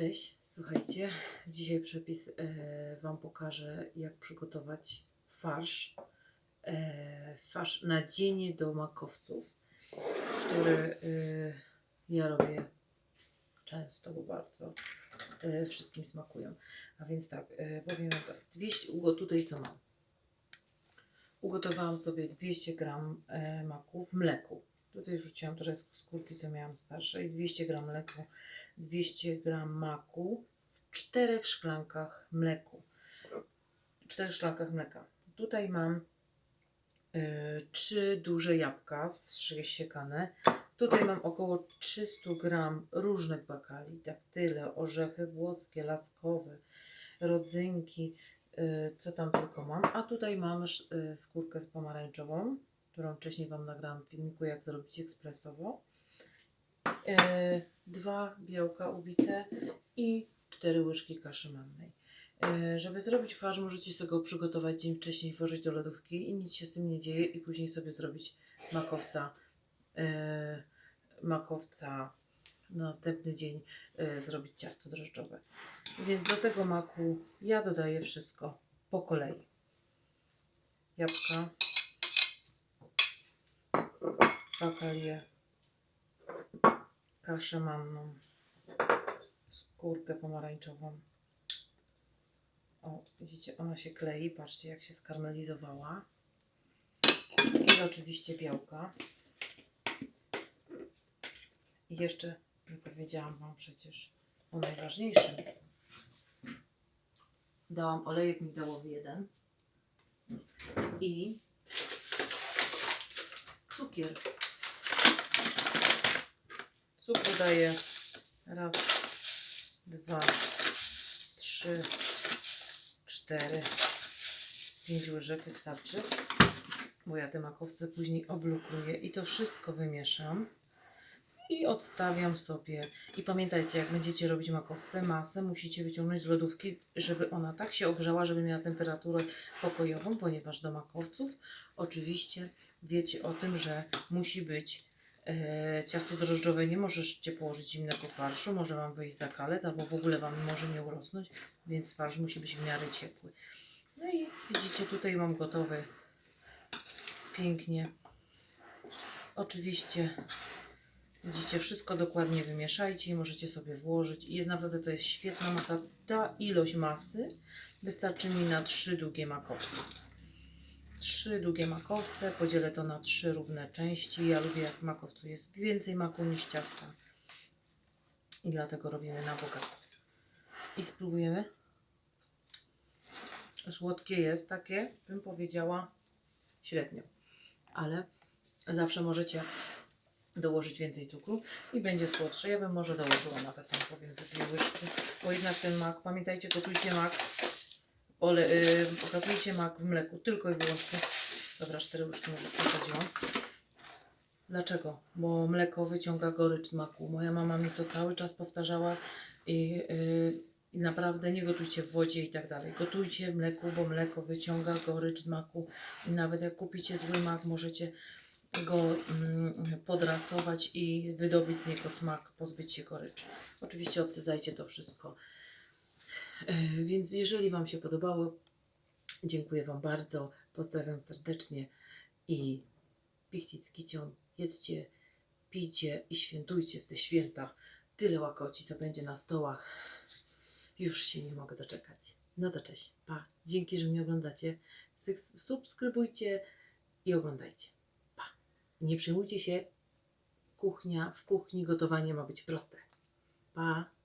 Cześć, słuchajcie. Dzisiaj przepis e, Wam pokażę, jak przygotować farsz. E, farsz nadzienie do makowców, który e, ja robię często, bo bardzo e, wszystkim smakują. A więc tak, e, powiem wam tak, 200, ugo, tutaj co mam? Ugotowałam sobie 200 gram e, w mleku. Tutaj wrzuciłam trochę skórki, co miałam starsze i 200 gram mleku 200 gram maku w czterech szklankach mleku. W czterech szklankach mleka. Tutaj mam y, trzy duże jabłka siekane. Tutaj mam około 300 gram różnych bakali, daktyle, orzechy włoskie, laskowe, rodzynki, y, co tam tylko mam. A tutaj mam y, skórkę z pomarańczową, którą wcześniej Wam nagrałam w filmiku, jak zrobić ekspresowo e, dwa białka ubite i cztery łyżki kaszy mannej. E, żeby zrobić farsz, możecie sobie go przygotować dzień wcześniej, włożyć do lodówki i nic się z tym nie dzieje i później sobie zrobić makowca, e, makowca na następny dzień e, zrobić ciasto drożdżowe. Więc do tego maku ja dodaję wszystko po kolei. Jabłka, bakalię, kaszę manną, skórkę pomarańczową. O, widzicie, ona się klei, patrzcie jak się skarmelizowała. I oczywiście białka. I jeszcze nie powiedziałam Wam przecież o najważniejszym. Dałam olejek migdałowy jeden i cukier. Cukru daję raz, dwa, trzy, cztery, pięć łyżek wystarczy, bo ja te makowce później oblukruję i to wszystko wymieszam i odstawiam sobie. I pamiętajcie, jak będziecie robić makowce, masę musicie wyciągnąć z lodówki, żeby ona tak się ogrzała, żeby miała temperaturę pokojową, ponieważ do makowców oczywiście wiecie o tym, że musi być ciasto drożdżowe. Nie możecie położyć zimnego farszu, może Wam wyjść za kalet, albo w ogóle Wam może nie urosnąć, więc farsz musi być w miarę ciepły. No i widzicie, tutaj mam gotowy pięknie. Oczywiście Widzicie, wszystko dokładnie wymieszajcie i możecie sobie włożyć. I jest naprawdę to jest świetna masa. Ta ilość masy wystarczy mi na trzy długie makowce. Trzy długie makowce, podzielę to na trzy równe części. Ja lubię jak w makowcu jest więcej maku niż ciasta. I dlatego robimy na bogato. I spróbujemy. Słodkie jest takie, bym powiedziała, średnio. Ale zawsze możecie dołożyć więcej cukru i będzie słodsze. Ja bym może dołożyła nawet tam powiem ze dwie łyżki, bo jednak ten mak, pamiętajcie, gotujcie mak, ole, yy, mak w mleku, tylko i wyłącznie. Dobra, cztery łyżki może przesadziłam. Dlaczego? Bo mleko wyciąga gorycz z maku. Moja mama mi to cały czas powtarzała i, yy, i naprawdę nie gotujcie w wodzie i tak dalej. Gotujcie w mleku, bo mleko wyciąga gorycz z maku i nawet jak kupicie zły mak, możecie go mm, podrasować i wydobyć z niego smak, pozbyć się goryczy. Oczywiście odsydzajcie to wszystko. E, Więc jeżeli Wam się podobało, dziękuję Wam bardzo, pozdrawiam serdecznie i pichcic kicią, jedzcie, pijcie i świętujcie w te święta. Tyle łakoci, co będzie na stołach. Już się nie mogę doczekać. No to cześć, pa. Dzięki, że mnie oglądacie. Subskrybujcie i oglądajcie. Nie przejmujcie się, kuchnia, w kuchni gotowanie ma być proste. Pa!